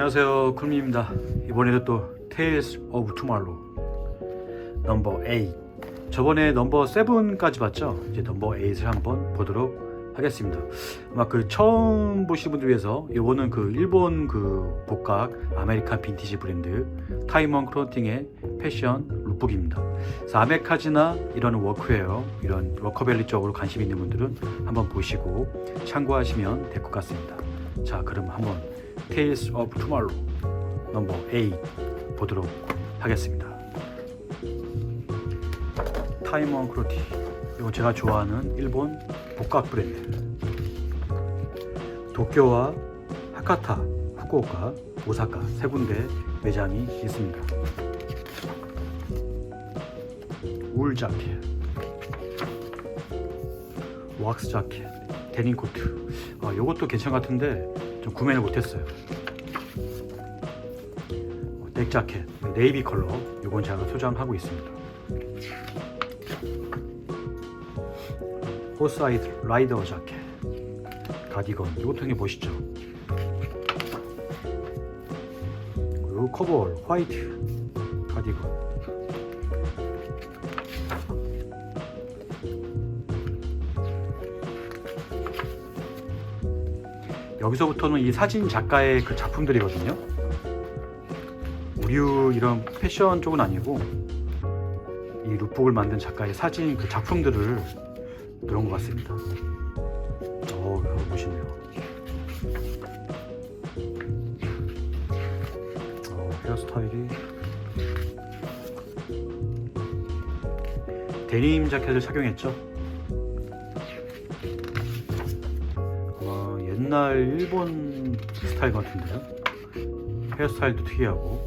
안녕하세요. 쿨미입니다. 이번에도 또 Tales of Tomorrow 넘버 8 저번에 넘버 7까지 봤죠? 이제 넘버 8을 한번 보도록 하겠습니다. 아마 그 처음 보시는 분들 위해서 이거는 그 일본 그 복각 아메리칸 빈티지 브랜드 타이먼 크로팅의 패션 룩북입니다. 아메카지나 이런 워크웨어 이런 워커벨리 쪽으로 관심 있는 분들은 한번 보시고 참고하시면 될 것 같습니다. 자 그럼 한번 Tales of Tomorrow 넘버 8 보도록 하겠습니다. 타이먼 크로티 이건 제가 좋아하는 일본 복각 브랜드 도쿄와 하카타, 후쿠오카, 오사카 세 군데 매장이 있습니다. 울 자켓, 왁스 자켓, 데님 코트. 아, 요것도 괜찮은 것 같은데 좀 구매를 못했어요. 어, 넥 자켓 네이비 컬러 요건 제가 소장하고 있습니다. 호스아이드 라이더 자켓 가디건 이것도 한개 보시죠. 그리고 커버올 화이트 가디건 여기서부터는 이 사진 작가의 그 작품들이거든요. 우류 이런 패션 쪽은 아니고 이 룩북을 만든 작가의 사진 그 작품들을 넣은 것 같습니다. 어, 보시네요. 어, 헤어스타일이 데님 자켓을 착용했죠. 옛날 일본 스타일 같은데요. 헤어스타일도 특이하고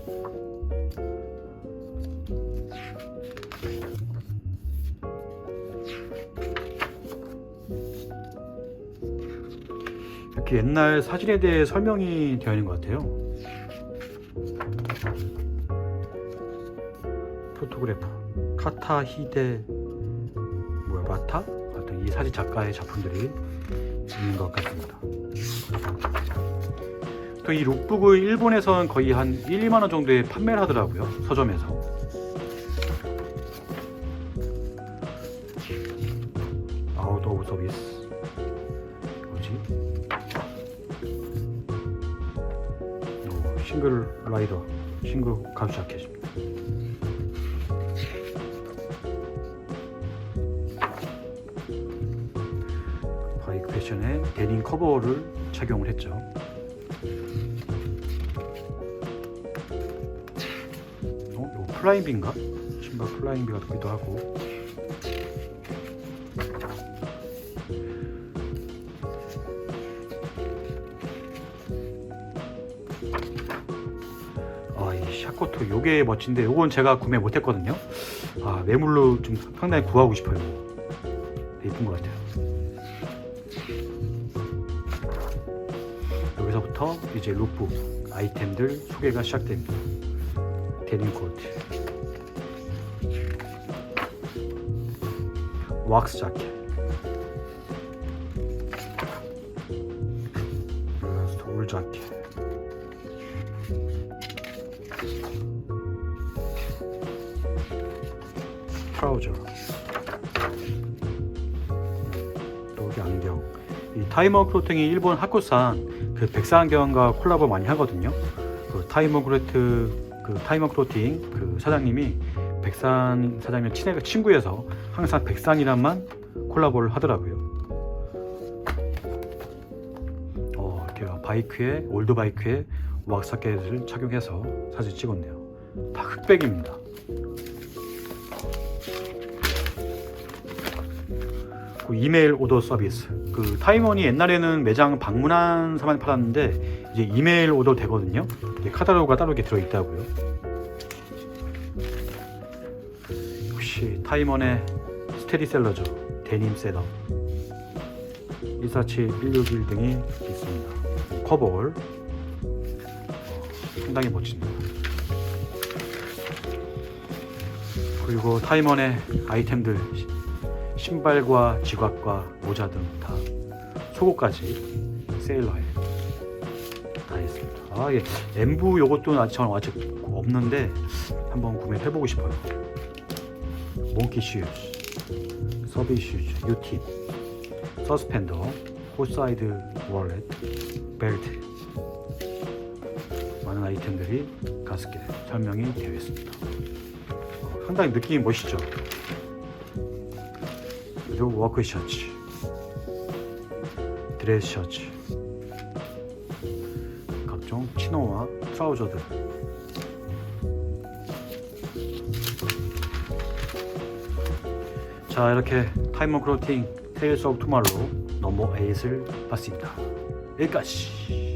이렇게 옛날 사진에 대해 설명이 되어 있는 것 같아요. 포토그래퍼 카타 히데 뭐야 마타? 하여튼 이 사진 작가의 작품들이 있는 것 같습니다. 또 이 룩북을 일본에서는 거의 한 1, 2만 원 정도에 판매를 하더라고요. 서점에서. 아웃 오브 서비스. 뭐지? 어, 싱글 라이더, 싱글 가죽 자켓입니다. 패션에 데님 커버를 착용을 했죠. 어, 플라잉비인가? 신발 플라잉비 같기도 하고. 아, 이 샤코토 요게 멋진데 요건 제가 구매 못했거든요. 아, 매물로 좀 상당히 구하고 싶어요. 예쁜 것 같아요. 여기서부터 이제 룩북 아이템들 소개가 시작됩니다. 데님 코트, 왁스 자켓, 울 자켓, 트라우저, 또 안경. 이 타이머 클로팅이 일본 하쿠산 그 백사 안경과 콜라보 많이 하거든요. 그 타이머 클로트 그 타이머 클로팅 그 사장님이 백산 사장님 친해 친구여서 항상 백산이랑만 콜라보를 하더라고요. 어, 제가 바이크에 올드 바이크에 왁사켓을 착용해서 사진 찍었네요. 다 흑백입니다. 그 이메일 오더 서비스. 그 타이머니 옛날에는 매장 방문한 사람만 팔았는데 이제 이메일 오더 되거든요. 카탈로그가 따로 이렇게 들어 있다고요. 역시 타이먼의 스테디셀러죠. 데님 셋업. 147, 161 등이 있습니다. 커버올. 어, 상당히 멋집니다. 그리고 타이먼의 아이템들 신발과 지갑과 모자 등 다 속옷까지 세일러에 다다 있습니다. 아, 예. 엠부 요것도 아직 저는 아직 없는데 한번 구매해 보고 싶어요. 몽키 슈즈, 서비 슈즈, 유팁, 서스펜더, 호사이드 월렛, 벨트 많은 아이템들이 가습기에 설명이 되어 있습니다. 어, 상당히 느낌이 멋있죠. 그리고 워크 셔츠, 드레스 셔츠, 각종 치노와 트라우저들. 자 이렇게 타이머 크로팅 테일스 오브 투마로 넘버 8을 봤습니다. 여기까지.